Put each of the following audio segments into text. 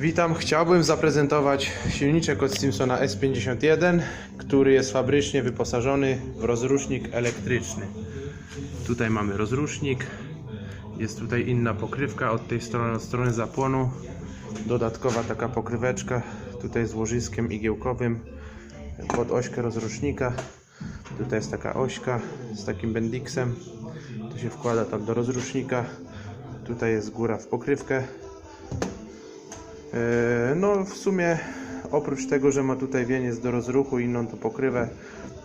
Witam, chciałbym zaprezentować silniczek od Simpsona S51, który jest fabrycznie wyposażony w rozrusznik elektryczny. Tutaj mamy rozrusznik, jest tutaj inna pokrywka od tej strony, od strony zapłonu. Dodatkowa taka pokryweczka, tutaj z łożyskiem igiełkowym pod ośkę rozrusznika. Tutaj jest taka ośka z takim bendiksem, to się wkłada tam do rozrusznika. Tutaj jest góra w pokrywkę, No w sumie oprócz tego, że ma tutaj wieniec do rozruchu i inną to pokrywę,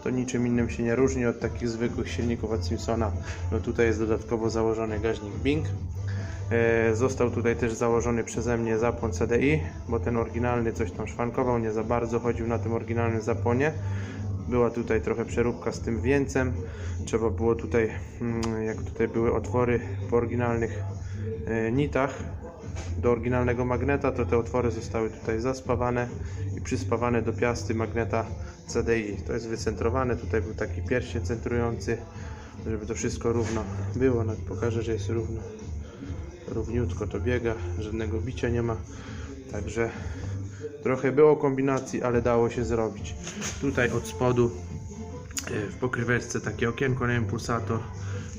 to niczym innym się nie różni od takich zwykłych silników od Simpsona. No tutaj jest dodatkowo założony gaźnik Bing. E, Został tutaj też założony przeze mnie zapłon CDI, bo ten oryginalny coś tam szwankował, nie za bardzo chodził na tym oryginalnym zapłonie. Była tutaj trochę przeróbka z tym wieńcem. Trzeba było tutaj, mm, jak tutaj były otwory po oryginalnych e, nitach, do oryginalnego magneta, to te otwory zostały tutaj zaspawane i przyspawane do piasty magneta CDI. To jest wycentrowane, tutaj był taki pierścień centrujący, żeby to wszystko równo było. Nawet pokażę, że jest równo, równiutko to biega, żadnego bicia nie ma. Także trochę było kombinacji, ale dało się zrobić. Tutaj od spodu w pokryweczce takie okienko na impulsator,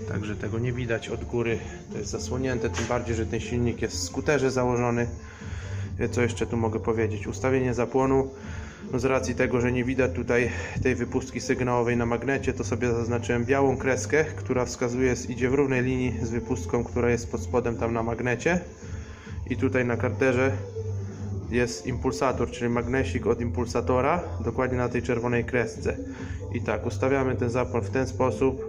także tego nie widać od góry, to jest zasłonięte, tym bardziej, że ten silnik jest w skuterze założony. E, Co jeszcze tu mogę powiedzieć? Ustawienie zapłonu, no z racji tego, że nie widać tutaj tej wypustki sygnałowej na magnecie, to sobie zaznaczyłem białą kreskę, która wskazuje, idzie w równej linii z wypustką, która jest pod spodem tam na magnecie. I tutaj na karterze jest impulsator, czyli magnesik od impulsatora, dokładnie na tej czerwonej kresce. I tak, ustawiamy ten zapłon w ten sposób,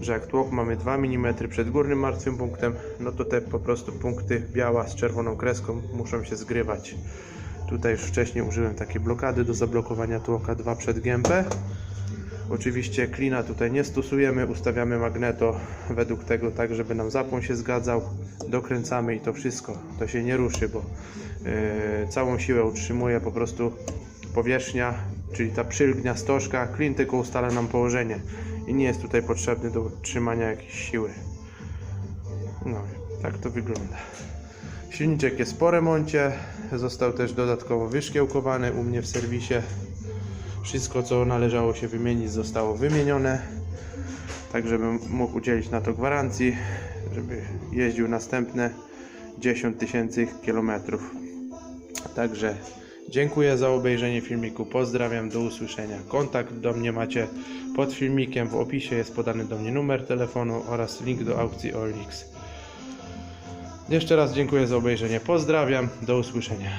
że jak tłok mamy 2 mm przed górnym martwym punktem, no to te po prostu punkty biała z czerwoną kreską muszą się zgrywać. Tutaj już wcześniej użyłem takiej blokady do zablokowania tłoka 2 przed gębę. Oczywiście klina tutaj nie stosujemy, ustawiamy magneto według tego tak, żeby nam zapłon się zgadzał. Dokręcamy i to wszystko, to się nie ruszy, bo e, całą siłę utrzymuje po prostu powierzchnia, czyli ta przylgnia stożka. Klin tylko ustala nam położenie i nie jest tutaj potrzebny do utrzymania jakiejś siły. No, tak to wygląda. Silniczek jest po remoncie, został też dodatkowo wyszkiełkowany u mnie w serwisie. Wszystko co należało się wymienić zostało wymienione. Tak żebym mógł udzielić na to gwarancji, żeby jeździł następne 10 tysięcy kilometrów. Także dziękuję za obejrzenie filmiku. Pozdrawiam, do usłyszenia. Kontakt do mnie macie pod filmikiem. W opisie jest podany do mnie numer telefonu oraz link do aukcji OLX. Jeszcze raz dziękuję za obejrzenie. Pozdrawiam, do usłyszenia.